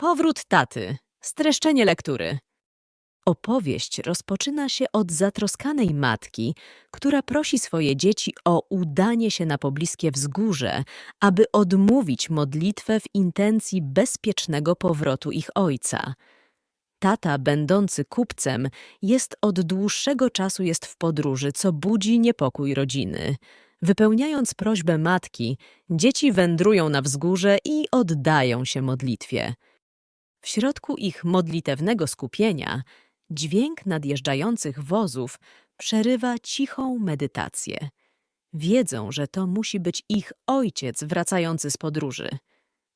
Powrót taty. Streszczenie lektury. Opowieść rozpoczyna się od zatroskanej matki, która prosi swoje dzieci o udanie się na pobliskie wzgórze, aby odmówić modlitwę w intencji bezpiecznego powrotu ich ojca. Tata, będący kupcem, jest od dłuższego czasu jest w podróży, co budzi niepokój rodziny. Wypełniając prośbę matki, dzieci wędrują na wzgórze i oddają się modlitwie. W środku ich modlitewnego skupienia dźwięk nadjeżdżających wozów przerywa cichą medytację. Wiedzą, że to musi być ich ojciec wracający z podróży.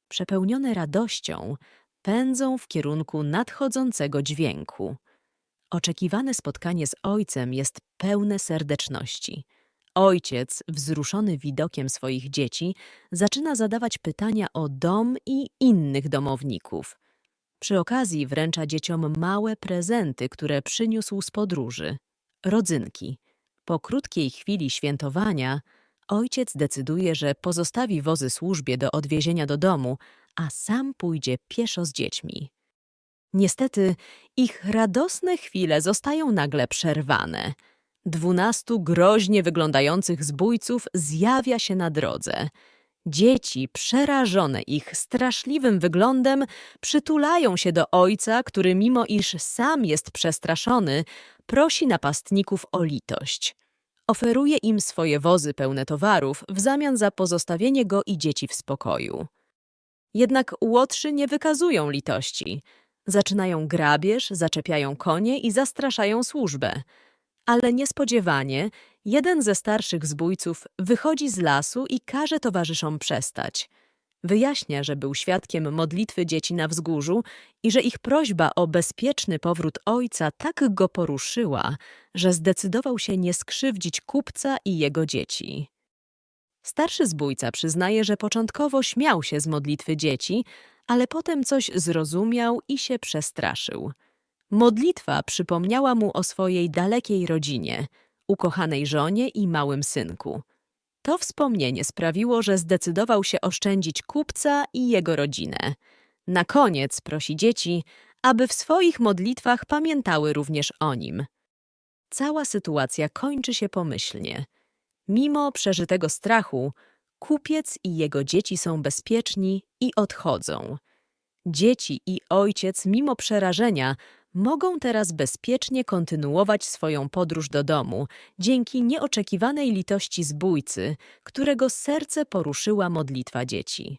Przepełnione radością, pędzą w kierunku nadchodzącego dźwięku. Oczekiwane spotkanie z ojcem jest pełne serdeczności. Ojciec, wzruszony widokiem swoich dzieci, zaczyna zadawać pytania o dom i innych domowników. Przy okazji wręcza dzieciom małe prezenty, które przyniósł z podróży. Rodzynki. Po krótkiej chwili świętowania ojciec decyduje, że pozostawi wozy służbie do odwiezienia do domu, a sam pójdzie pieszo z dziećmi. Niestety, ich radosne chwile zostają nagle przerwane. Dwunastu groźnie wyglądających zbójców zjawia się na drodze. Dzieci, przerażone ich straszliwym wyglądem, przytulają się do ojca, który mimo iż sam jest przestraszony, prosi napastników o litość. Oferuje im swoje wozy pełne towarów w zamian za pozostawienie go i dzieci w spokoju. Jednak łotrzy nie wykazują litości. Zaczynają grabież, zaczepiają konie i zastraszają służbę. Ale niespodziewanie jeden ze starszych zbójców wychodzi z lasu i każe towarzyszom przestać. Wyjaśnia, że był świadkiem modlitwy dzieci na wzgórzu i że ich prośba o bezpieczny powrót ojca tak go poruszyła, że zdecydował się nie skrzywdzić kupca i jego dzieci. Starszy zbójca przyznaje, że początkowo śmiał się z modlitwy dzieci, ale potem coś zrozumiał i się przestraszył. Modlitwa przypomniała mu o swojej dalekiej rodzinie, ukochanej żonie i małym synku. To wspomnienie sprawiło, że zdecydował się oszczędzić kupca i jego rodzinę. Na koniec prosi dzieci, aby w swoich modlitwach pamiętały również o nim. Cała sytuacja kończy się pomyślnie. Mimo przeżytego strachu, kupiec i jego dzieci są bezpieczni i odchodzą. Dzieci i ojciec, mimo przerażenia, mogą teraz bezpiecznie kontynuować swoją podróż do domu dzięki nieoczekiwanej litości zbójcy, którego serce poruszyła modlitwa dzieci.